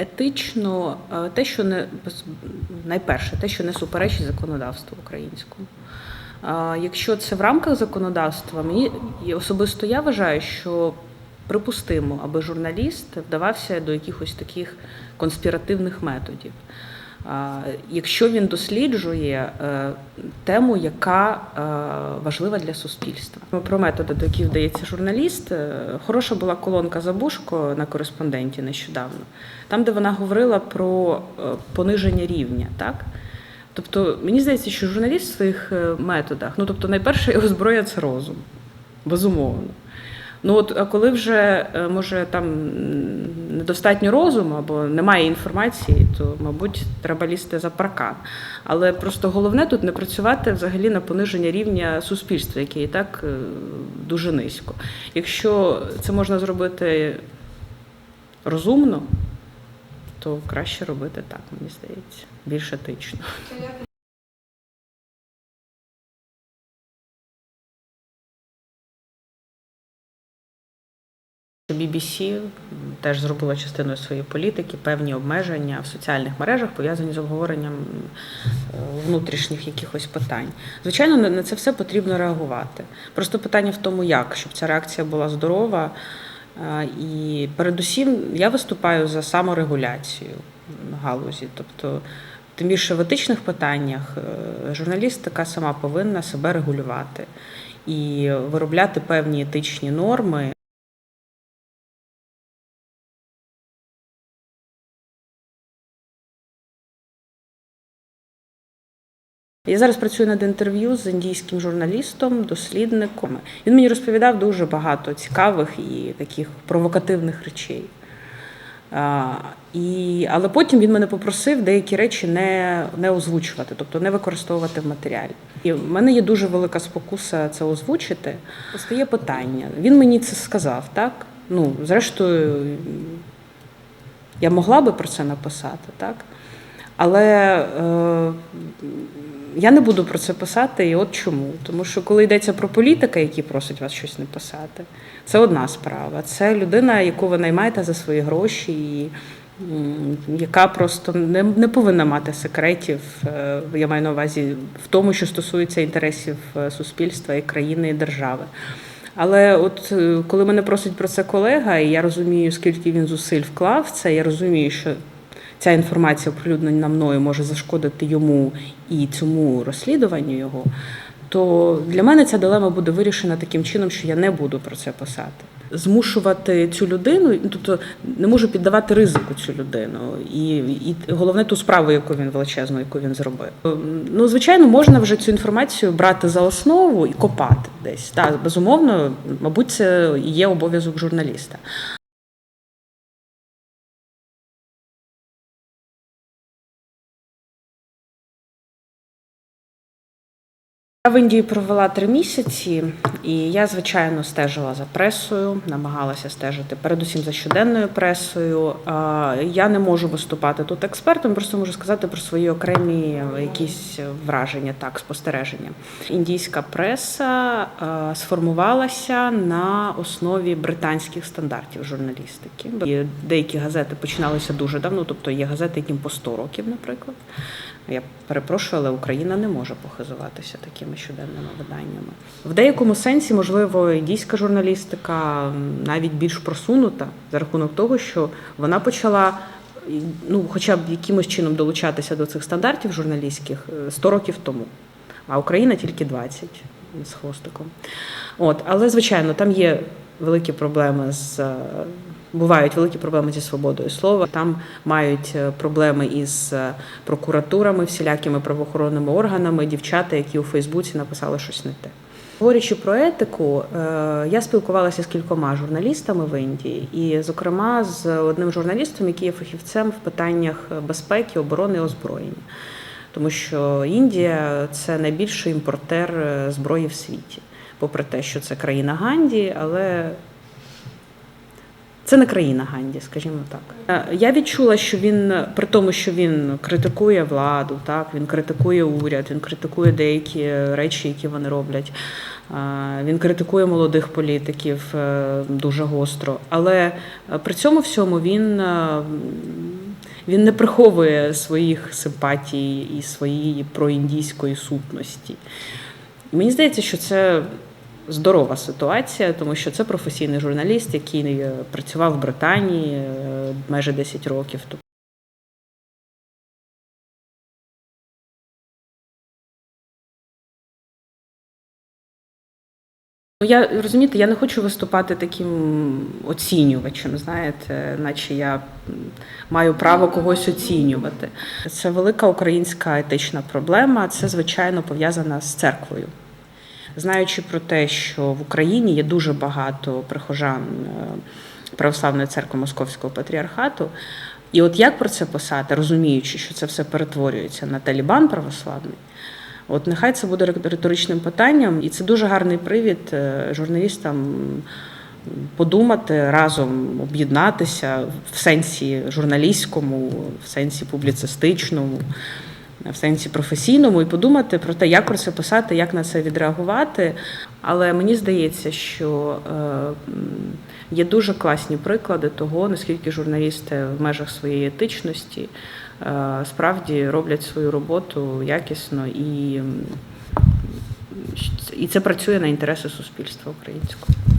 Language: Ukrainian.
Етично, е, те, що не найперше, те, що не суперечить законодавству українському. Якщо це в рамках законодавства, мені особисто я вважаю, що припустимо, аби журналіст вдавався до якихось таких конспіративних методів. Якщо він досліджує е, тему, яка е, важлива для суспільства. Про методи, до яких вдається журналіст, е, хороша була колонка Забушко на кореспонденті нещодавно, там, де вона говорила про пониження рівня. Так? Тобто, мені здається, що журналіст в своїх методах, ну тобто, найперше його зброя це розум, безумовно. Ну от коли вже е, може там недостатньо розуму або немає інформації, то мабуть треба лізти за паркан. Але просто головне тут не працювати взагалі на пониження рівня суспільства, яке і так е, дуже низько. Якщо це можна зробити розумно, то краще робити так, мені здається, більш етично. BBC теж зробила частиною своєї політики певні обмеження в соціальних мережах пов'язані з обговоренням е, внутрішніх якихось питань. Звичайно, на це все потрібно реагувати. Просто питання в тому, як, щоб ця реакція була здорова. Е, І передусім я виступаю за саморегуляцію галузі. Тобто, тим більше в етичних питаннях е, журналістика сама повинна себе регулювати і виробляти певні етичні норми. Я зараз працюю над інтерв'ю з індійським журналістом, дослідником. Він мені розповідав дуже багато цікавих і таких провокативних речей. А, і, але потім він мене попросив деякі речі не, не озвучувати, тобто не використовувати в матеріалі. І в мене є дуже велика спокуса це озвучити. Постає питання. Він мені це сказав, так? Ну, зрештою, я могла би про це написати, так? Але е, я не буду про це писати, і от чому. Тому що коли йдеться про політика, які просять вас щось не писати, це одна справа. Це людина, яку ви наймаєте за свої гроші, і яка просто не, не повинна мати секретів. е, Я маю на увазі в тому, що стосується інтересів е, суспільства і країни і держави. Але от коли мене просить про це колега, і я розумію, скільки він зусиль вклав в це, я розумію, що ця інформація оприлюднена мною може зашкодити йому і цьому розслідуванню його, то для мене ця дилема буде вирішена таким чином, що я не буду про це писати. Змушувати цю людину, ну, тобто не можу піддавати ризику цю людину, і, і головне ту справу, яку він величезну, яку він зробив. Ну, звичайно, можна вже цю інформацію брати за основу і копати десь. Так, безумовно, мабуть, це є обов'язок журналіста. В Індії провела три місяці, і я, звичайно, стежила за пресою, намагалася стежити передусім за щоденною пресою. Я не можу виступати тут експертом, просто можу сказати про свої окремі якісь враження, так, спостереження. Індійська преса сформувалася на основі британських стандартів журналістики. І деякі газети починалися дуже давно, тобто є газети, яким по 100 років, наприклад. Я перепрошую, але Україна не може похизуватися такими щоденними виданнями. В деякому сенсі, можливо, індійська журналістика навіть більш просунута за рахунок того, що вона почала ну, хоча б якимось чином долучатися до цих стандартів журналістських е, 100 років тому, а Україна тільки 20 з хвостиком. От, але звичайно, там є великі проблеми з. Бувають великі проблеми зі свободою слова. Там мають е, проблеми із е, прокуратурами, всілякими правоохоронними органами, дівчата, які у Фейсбуці написали щось не те. Говорячи про етику, е, я спілкувалася з кількома журналістами в Індії, і, зокрема, з одним журналістом, який є фахівцем в питаннях безпеки, оборони і озброєння. Тому що Індія це найбільший імпортер зброї в світі, попри те, що це країна Ганді, але це не країна Ганді, скажімо так. Е, Я відчула, що він при тому, що він критикує владу, так він критикує уряд, він критикує деякі речі, які вони роблять. Е, Він критикує молодих політиків е, дуже гостро. Але е, при цьому всьому він е, він не приховує своїх симпатій і своєї проіндійської сутності. Мені здається, що це здорова ситуація, тому що це професійний журналіст, який е, працював в Британії е, майже 10 років. Ну, я розумієте, я не хочу виступати таким оцінювачем, знаєте, наче я маю право когось оцінювати. Це велика українська етична проблема. Це звичайно пов'язана з церквою. Знаючи про те, що в Україні є дуже багато прихожан е, Православної церкви Московського патріархату, і от як про це писати, розуміючи, що це все перетворюється на Талібан православний. От нехай це буде риторичним питанням, і це дуже гарний привід е, журналістам подумати разом, об'єднатися в сенсі журналістському, в сенсі публіцистичному, в сенсі професійному, і подумати про те, як про це писати, як на це відреагувати. Але мені здається, що е, є дуже класні приклади того, наскільки журналісти в межах своєї етичності е, справді роблять свою роботу якісно і, і це працює на інтереси суспільства українського.